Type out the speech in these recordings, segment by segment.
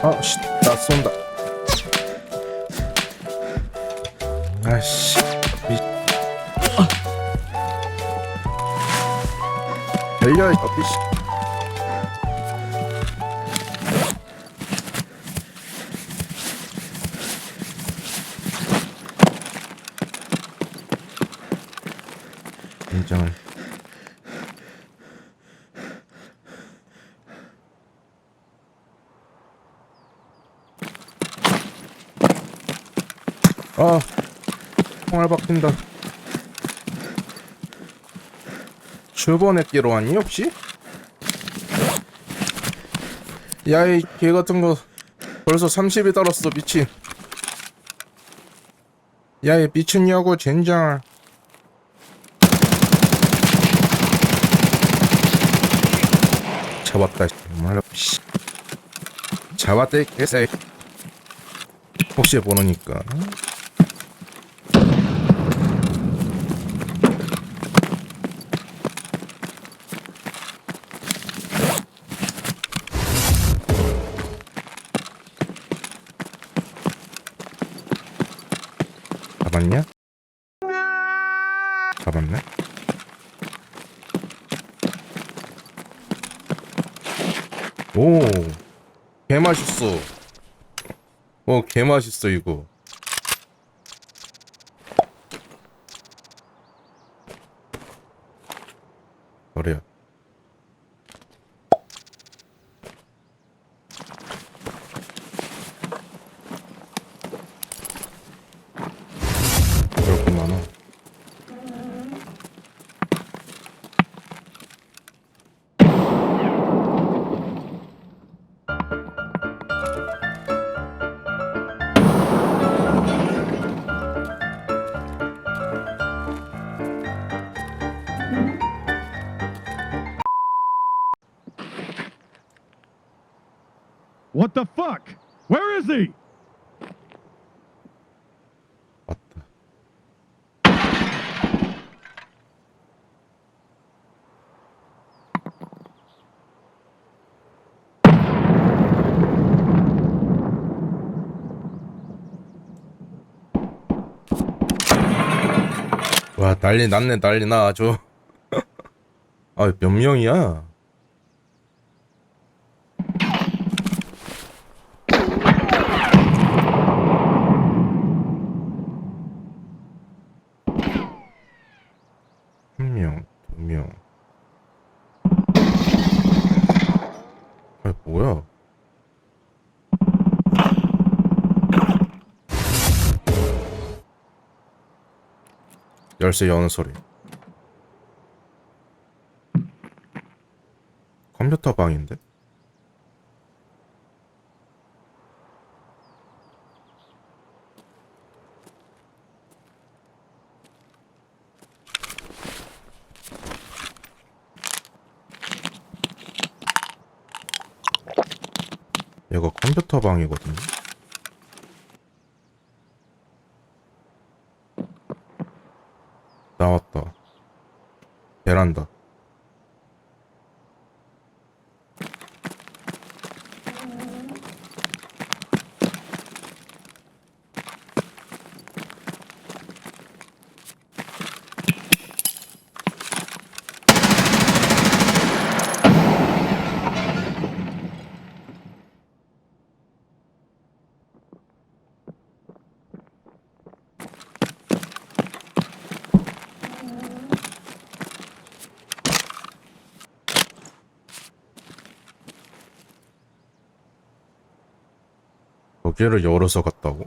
아, 씨, 나 쏜다. 아씨, 미. 아. 달려, 이 씨. 아, 총알 박힌다. 슈버넷기로 왔니 혹시? 야이 개 같은 거 벌써 30이 달았어 미친. 야이 미친냐고 젠장. 잡았다 정말 씨. 잡았다 이 개새. 혹시 모르니까. 잡았냐? 잡았네? 오, 개 맛있어. 어, 개 맛있어 이거. What the fuck? Where is he? 맞다. 와 난리 났네 난리 나 아주 아몇 명이야 열쇠 여는 소리. 컴퓨터 방인데? 이거 컴퓨터 방이거든요. 나왔다. 베란다. 여기를 열어서 갔다고?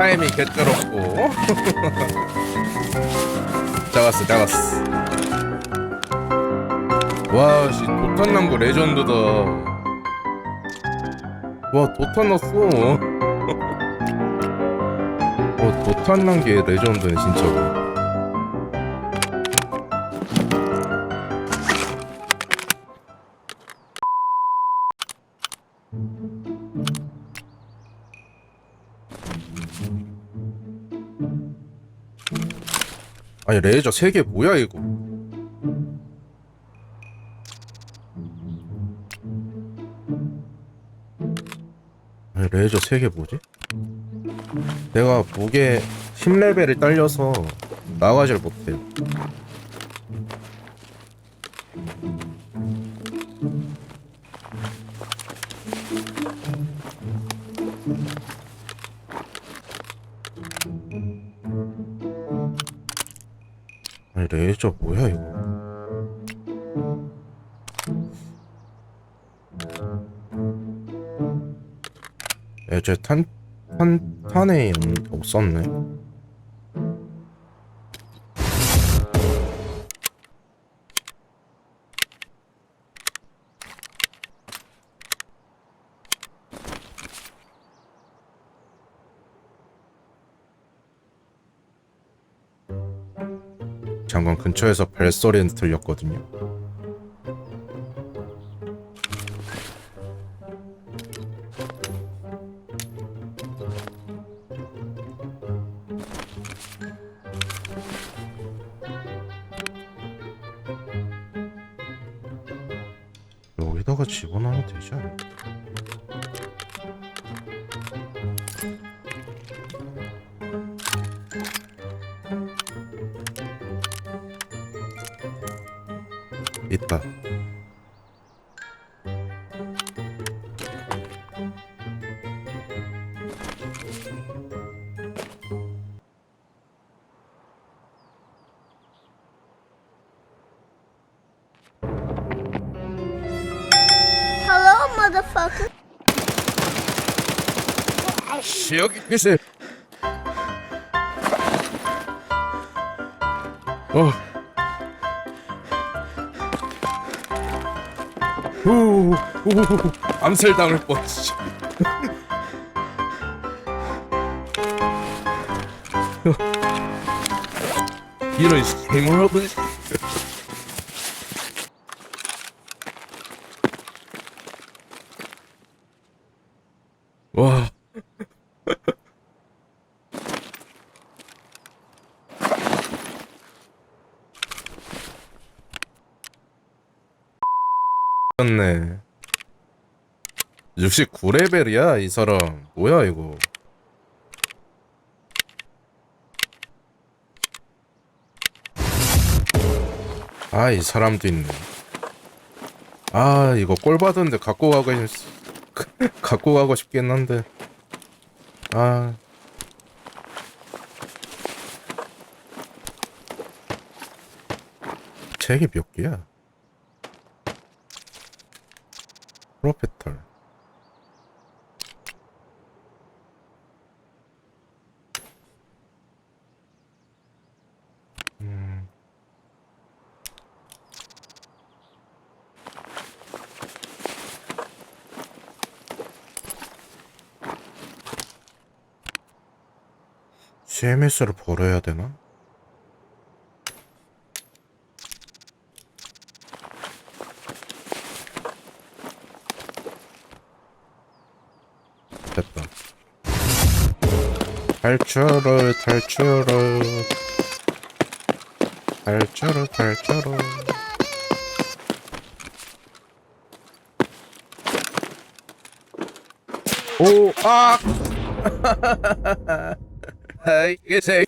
타이밍 개쩔었고. 잡았어. 잡았어. 와, 씨, 도탄 난거 레전드다. 와, 도탄 났어. 어, 도탄 난 게 레전드네, 진짜로. 아니, 레이저 3개 뭐야, 이거? 아니, 레이저 3개 뭐지? 내가 무게 10레벨을 딸려서 나가질 못해. 레이저 뭐야 이거? 애초에 탄, 탄, 탄에 없었네. 잠깐 근처에서 벨소리는 들렸거든요. 여기다가 집어넣으면 되지 않을까? 있다. Hello, motherfucker. 아씨 여 기 계세. 어. 후, 후, 암살 당할 뻔. 진짜. 이런 얻은. 와. 네. 69레벨이야 이 사람. 뭐야 이거? 아 이 사람도 있네. 아 이거 꼴 받은데 갖고 가고 싶 갖고 가고 싶긴 한데. 아. 책이 몇 개야? 프로페털 음. CMS를 벌어야 되나? 됐다. 탈출을 탈출을 탈출을 탈출을 오! 아! 아이 개새